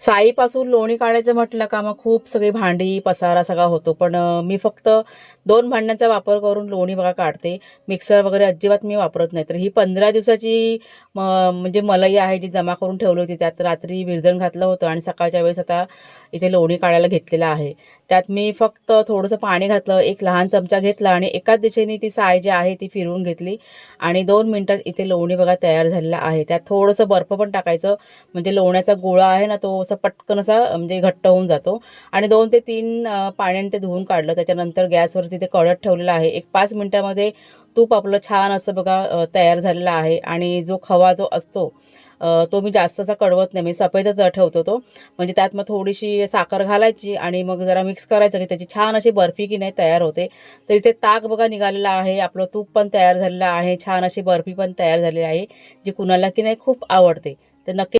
साईपासून लोणी काढायचं म्हटलं का मग खूप सगळी भांडी पसारा सगळा होतो. पण मी फक्त दोन भांड्यांचा वापर करून लोणी बघा काढते. मिक्सर वगैरे अजिबात मी वापरत नाही. तर ही पंधरा दिवसाची म म्हणजे मलई आहे जी जमा करून ठेवली होती त्यात रात्री विरजण घातलं होतं आणि सकाळच्या वेळेस आता इथे लोणी काढायला घेतलेलं आहे. त्यात मी फक्त थोडंसं पाणी घातलं एक लहान चमचा घेतला आणि एकाच दिशेने ती साय जी आहे ती फिरवून घेतली आणि दोन मिनटात इथे लोणी बघा तयार झालेला आहे. त्यात थोडंसं बर्फ पण टाकायचं. म्हणजे लोण्याचा गोळा आहे ना तो असा पटकन असा म्हणजे घट्ट होऊन जातो. आणि दोन ते तीन पाण्याने ते धुवून काढलं. त्याच्यानंतर गॅसवरती ते कडत ठेवलेलं आहे. एक पाच मिनटामध्ये तूप आपलं छान असं बघा तयार झालेलं आहे. आणि जो खवा जो असतो तो मी जास्त असा कडवत नाही. मी सफेदच ठेवतो तो. म्हणजे त्यात मग थोडीशी साखर घालायची आणि मग जरा मिक्स करायचं की त्याची छान अशी बर्फी की नाही तयार होते. तर इथे ताक बघा निघालेला आहे. आपलं तूप पण तयार झालेलं आहे. छान अशी बर्फी पण तयार झालेली आहे जी कुणाला की नाही खूप आवडते. तर नक्की